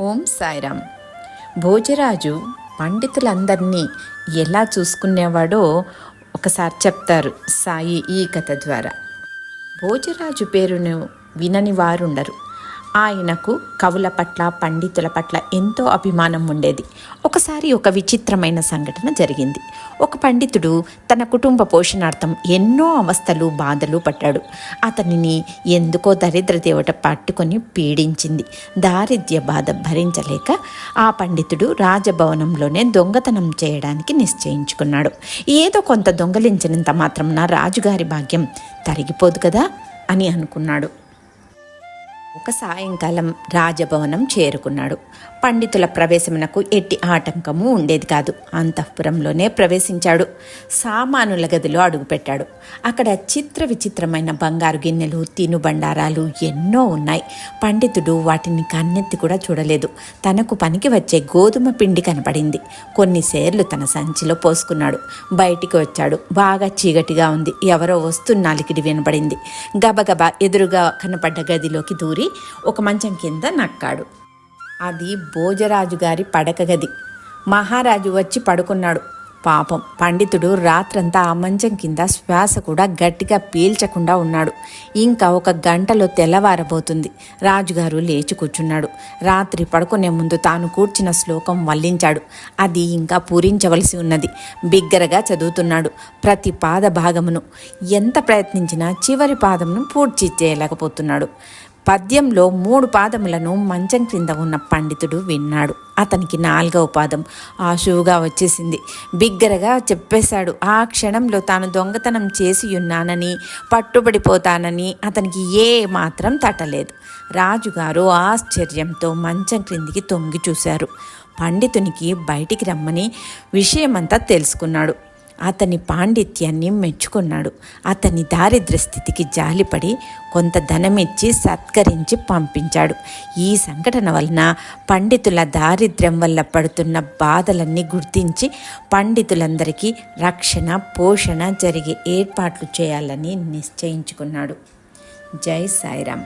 ఓం సాయిరామ్. భోజరాజు పండితులందరినీ ఎలా చూసుకునేవాడో ఒకసారి చెప్తారు సాయి ఈ కథ ద్వారా. భోజరాజు పేరును వినని వారుండరు. ఆయనకు కవుల పట్ల పండితుల పట్ల ఎంతో అభిమానం ఉండేది. ఒకసారి ఒక విచిత్రమైన సంఘటన జరిగింది. ఒక పండితుడు తన కుటుంబ పోషణార్థం ఎన్నో అవస్థలు బాధలు పడ్డాడు. అతనిని ఎందుకో దరిద్ర దేవత పట్టుకొని పీడించింది. దారిద్ర్య బాధ భరించలేక ఆ పండితుడు రాజభవనంలోనే దొంగతనం చేయడానికి నిశ్చయించుకున్నాడు. ఏదో కొంత దొంగలించినంత మాత్రం నా రాజుగారి భాగ్యం తరిగిపోదు కదా అని అనుకున్నాడు. ఒక సాయంకాలం రాజభవనం చేరుకున్నాడు. పండితుల ప్రవేశమునకు ఎట్టి ఆటంకము ఉండేది కాదు. అంతఃపురంలోనే ప్రవేశించాడు. సామానుల గదిలో అడుగుపెట్టాడు. అక్కడ చిత్ర విచిత్రమైన బంగారు గిన్నెలు తినుబండారాలు ఎన్నో ఉన్నాయి. పండితుడు వాటిని కన్నెత్తి కూడా చూడలేదు. తనకు పనికి వచ్చే గోధుమ పిండి కనపడింది. కొన్నిసేర్లు తన సంచిలో పోసుకున్నాడు. బయటికి వచ్చాడు. బాగా చీకటిగా ఉంది. ఎవరో వస్తున్నాలికిడి వినబడింది గబగబా ఎదురుగా కనపడ్డ గదిలోకి దూరి ఒక మంచం కింద నక్కాడు. అది భోజరాజు గారి పడక గది. మహారాజు వచ్చి పడుకున్నాడు. పాపం పండితుడు రాత్రంతా ఆ మంచం కింద శ్వాస కూడా గట్టిగా పీల్చకుండా ఉన్నాడు. ఇంకా ఒక గంటలో తెల్లవారబోతుంది. రాజుగారు లేచి కూర్చున్నాడు. రాత్రి పడుకునే ముందు తాను కూర్చిన శ్లోకం మళ్ళించాడు అది ఇంకా పూరించవలసి ఉన్నది. బిగ్గరగా చదువుతున్నాడు ప్రతి పాద భాగమును ఎంత ప్రయత్నించినా చివరి పాదమును పూర్తి చేయలేకపోతున్నాడు. పద్యంలో మూడు పాదములను మంచం క్రింద ఉన్న పండితుడు విన్నాడు. అతనికి నాలుగవ పాదం ఆశువుగా వచ్చేసింది. బిగ్గరగా చెప్పేశాడు ఆ క్షణంలో తాను దొంగతనం చేసి ఉన్నానని పట్టుబడిపోతానని అతనికి ఏ మాత్రం తట్టలేదు రాజుగారు ఆశ్చర్యంతో మంచం క్రిందికి తొంగి చూశారు. పండితునికి బయటికి రమ్మని విషయమంతా తెలుసుకున్నాడు. అతని పాండిత్యాన్ని మెచ్చుకున్నాడు. అతని దారిద్ర స్థితికి జాలిపడి కొంత ధనమిచ్చి సత్కరించి పంపించాడు. ఈ సంఘటన వలన పండితుల దారిద్ర్యం వల్ల పడుతున్న బాధలన్నీ గుర్తించి పండితులందరికీ రక్షణ పోషణ జరిగే ఏర్పాట్లు చేయాలని నిశ్చయించుకున్నాడు. జై సాయిరామ్.